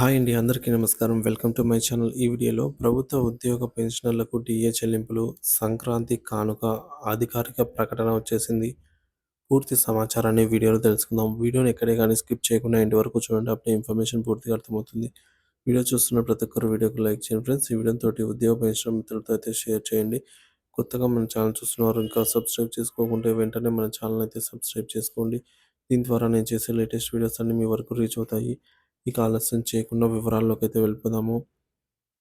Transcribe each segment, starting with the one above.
Hi అండి అందరికీ నమస్కారం. Welcome to my channel. ఈ వీడియోలో ప్రభుత్వ ఉద్యోగ పెన్షనర్లకు డిఏ చెల్లింపులు సంక్రాంతి కానుక అధికారిక ప్రకటన వచ్చేసింది. పూర్తి సమాచారాన్ని వీడియోలో తెలుసుకుందాం. వీడియోని ఎక్కడే కానీ స్కిప్ చేయకుండా ఇంటి వరకు చూడండి. అప్పుడే ఇన్ఫర్మేషన్ పూర్తిగా అర్థమవుతుంది. వీడియో చూస్తున్న ప్రతి ఒక్కరు వీడియోకి లైక్ చేయండి ఫ్రెండ్స్. ఈ వీడియోతో ఉద్యోగ పెన్షన్ మిత్రులతో అయితే షేర్ చేయండి. కొత్తగా మన ఛానల్ చూస్తున్నవారు ఇంకా సబ్స్క్రైబ్ చేసుకోకుంటే వెంటనే మన ఛానల్ అయితే సబ్స్క్రైబ్ చేసుకోండి. దీని ద్వారా నేను చేసే లేటెస్ట్ వీడియోస్ అన్ని మీ వరకు రీచ్ అవుతాయి. ఇక ఆలస్యం చేయకుండా వివరాల్లోకి అయితే వెళ్ళిపోదాము.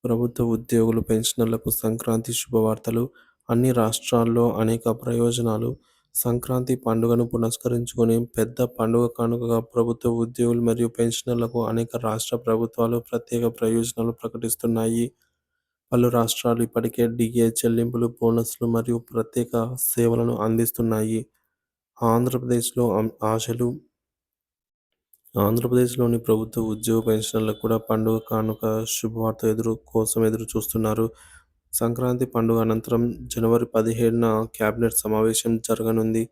ప్రభుత్వ ఉద్యోగులు పెన్షనర్లకు సంక్రాంతి శుభవార్తలు. అన్ని రాష్ట్రాల్లో అనేక ప్రయోజనాలు. సంక్రాంతి పండుగను పునస్కరించుకొని పెద్ద పండుగ కానుకగా ప్రభుత్వ ఉద్యోగులు మరియు పెన్షనర్లకు అనేక రాష్ట్ర ప్రభుత్వాలు ప్రత్యేక ప్రయోజనాలు ప్రకటిస్తున్నాయి. పలు రాష్ట్రాలు ఇప్పటికే డిఏ చెల్లింపులు బోనస్లు మరియు ప్రత్యేక సేవలను అందిస్తున్నాయి. ఆంధ్రప్రదేశ్లో ఆశలు ఆంధ్రప్రదేశ్లోని ప్రభుత్వ ఉద్యోగ పెన్షనర్లకు కూడా పండుగ కానుక శుభవార్త ఎదురు కోసం ఎదురు చూస్తున్నారు. సంక్రాంతి పండుగ అనంతరం జనవరి పదిహేడున కేబినెట్ సమావేశం జరగనుంది.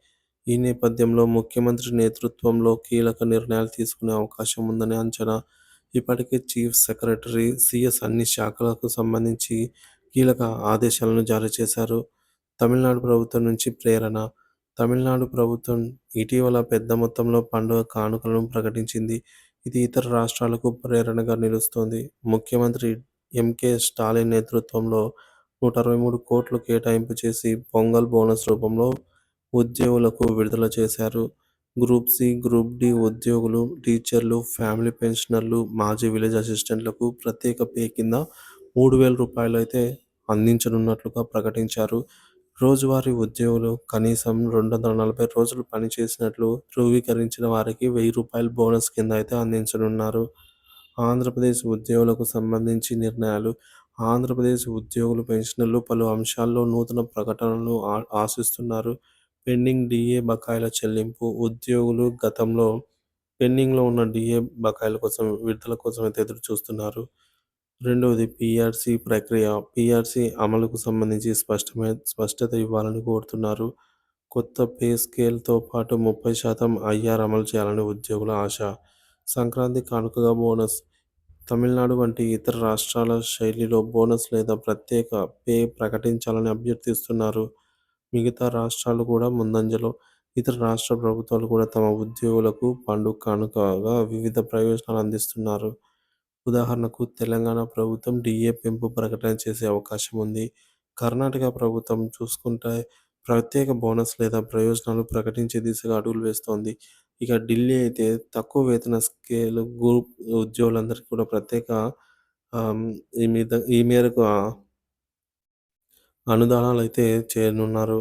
ఈ నేపథ్యంలో ముఖ్యమంత్రి నేతృత్వంలో కీలక నిర్ణయాలు తీసుకునే అవకాశం ఉందని అంచనా. ఇప్పటికే చీఫ్ సెక్రటరీ సిఎస్ అన్ని శాఖలకు సంబంధించి కీలక ఆదేశాలను జారీ చేశారు. తమిళనాడు ప్రభుత్వం నుంచి ప్రేరణ తమిళనాడు ప్రభుత్వం ఇటీవల పెద్ద మొత్తంలో పండుగ కానుకలను ప్రకటించింది. ఇది ఇతర రాష్ట్రాలకు ప్రేరణగా నిలుస్తోంది. ముఖ్యమంత్రి ఎంకే స్టాలిన్ నేతృత్వంలో నూట అరవై మూడు కోట్లు కేటాయింపు చేసి పొంగల్ బోనస్ రూపంలో ఉద్యోగులకు విడుదల చేశారు. గ్రూప్ సి గ్రూప్ డి ఉద్యోగులు టీచర్లు ఫ్యామిలీ పెన్షనర్లు మాజీ విలేజ్ అసిస్టెంట్లకు ప్రత్యేక పే కింద మూడు వేల రూపాయలు అయితే అందించనున్నట్లుగా ప్రకటించారు. రోజువారీ ఉద్యోగులు కనీసం రెండు వందల నలభై రోజులు పనిచేసినట్లు ధృవీకరించిన వారికి వెయ్యి రూపాయల బోనస్ కింద అయితే అందించనున్నారు. ఆంధ్రప్రదేశ్ ఉద్యోగులకు సంబంధించి నిర్ణయాలు. ఆంధ్రప్రదేశ్ ఉద్యోగులు పెన్షన్లు పలు అంశాల్లో నూతన ప్రకటనలు ఆశిస్తున్నారు. పెండింగ్ డిఏ బకాయిల చెల్లింపు. ఉద్యోగులు గతంలో పెండింగ్లో ఉన్న డిఏ బకాయిల కోసం విడుదల కోసం అయితే ఎదురు చూస్తున్నారు రెండవది పిఆర్సీ ప్రక్రియ. పిఆర్సీ అమలుకు సంబంధించి స్పష్టమైన స్పష్టత ఇవ్వాలని కోరుతున్నారు. కొత్త పే స్కేల్తో పాటు ముప్పై శాతం ఐఆర్ అమలు చేయాలని ఉద్యోగుల ఆశ. సంక్రాంతి కానుకగా బోనస్. తమిళనాడు వంటి ఇతర రాష్ట్రాల శైలిలో బోనస్ లేదా ప్రత్యేక పే ప్రకటించాలని అభ్యర్థిస్తున్నారు. మిగతా రాష్ట్రాలు కూడా ముందంజలో. ఇతర రాష్ట్ర ప్రభుత్వాలు కూడా తమ ఉద్యోగులకు పండుగ కానుకగా వివిధ ప్రయోజనాలు అందిస్తున్నారు. ఉదాహరణకు తెలంగాణ ప్రభుత్వం డిఏ పెంపు ప్రకటన చేసే అవకాశం ఉంది. కర్ణాటక ప్రభుత్వం చూసుకుంటే ప్రత్యేక బోనస్ లేదా ప్రయోజనాలు ప్రకటించే దిశగా అడుగులు వేస్తోంది. ఇక ఢిల్లీ అయితే తక్కువ వేతన స్కేల్ గ్రూప్ ఉద్యోగులందరికీ కూడా ప్రత్యేక ఈ మీద ఈ మేరకు అనుదానాలు అయితే చేయనున్నారు.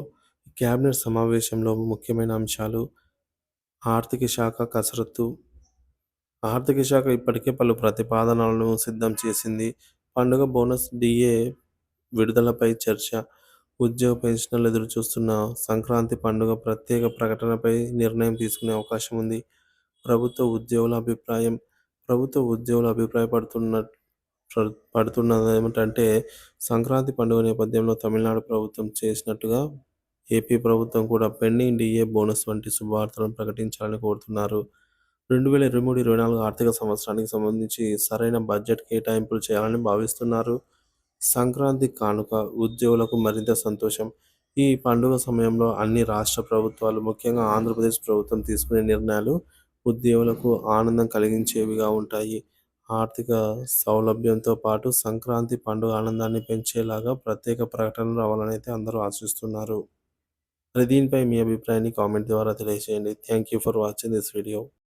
క్యాబినెట్ సమావేశంలో ముఖ్యమైన అంశాలు ఆర్థిక శాఖ కసరత్తు ఆర్థిక శాఖ ఇప్పటికే పలు ప్రతిపాదనలను సిద్ధం చేసింది. పండుగ బోనస్ డిఏ విడుదలపై చర్చ. ఉద్యోగ పెన్షన్లు ఎదురుచూస్తున్న సంక్రాంతి పండుగ ప్రత్యేక ప్రకటనపై నిర్ణయం తీసుకునే అవకాశం ఉంది. ప్రభుత్వ ఉద్యోగుల అభిప్రాయం. ప్రభుత్వ ఉద్యోగులు అభిప్రాయపడుతున్న పడుతున్నది ఏమిటంటే సంక్రాంతి పండుగ నేపథ్యంలో తమిళనాడు ప్రభుత్వం చేసినట్టుగా ఏపీ ప్రభుత్వం కూడా పెండింగ్ డిఏ బోనస్ వంటి శుభవార్తలను ప్రకటించాలని కోరుతున్నారు. రెండు వేల ఇరవై మూడు ఇరవై నాలుగు ఆర్థిక సంవత్సరానికి సంబంధించి సరైన బడ్జెట్ కేటాయింపులు చేయాలని భావిస్తున్నారు. సంక్రాంతి కానుక ఉద్యోగులకు మరింత సంతోషం. ఈ పండుగ సమయంలో అన్ని రాష్ట్ర ప్రభుత్వాలు ముఖ్యంగా ఆంధ్రప్రదేశ్ ప్రభుత్వం తీసుకునే నిర్ణయాలు ఉద్యోగులకు ఆనందం కలిగించేవిగా ఉంటాయి. ఆర్థిక సౌలభ్యంతో పాటు సంక్రాంతి పండుగ ఆనందాన్ని పెంచేలాగా ప్రత్యేక ప్రకటనలు రావాలని అయితే అందరూ ఆశిస్తున్నారు. మరి దీనిపై మీ అభిప్రాయాన్ని కామెంట్ ద్వారా తెలియజేయండి. Thank you for watching this video.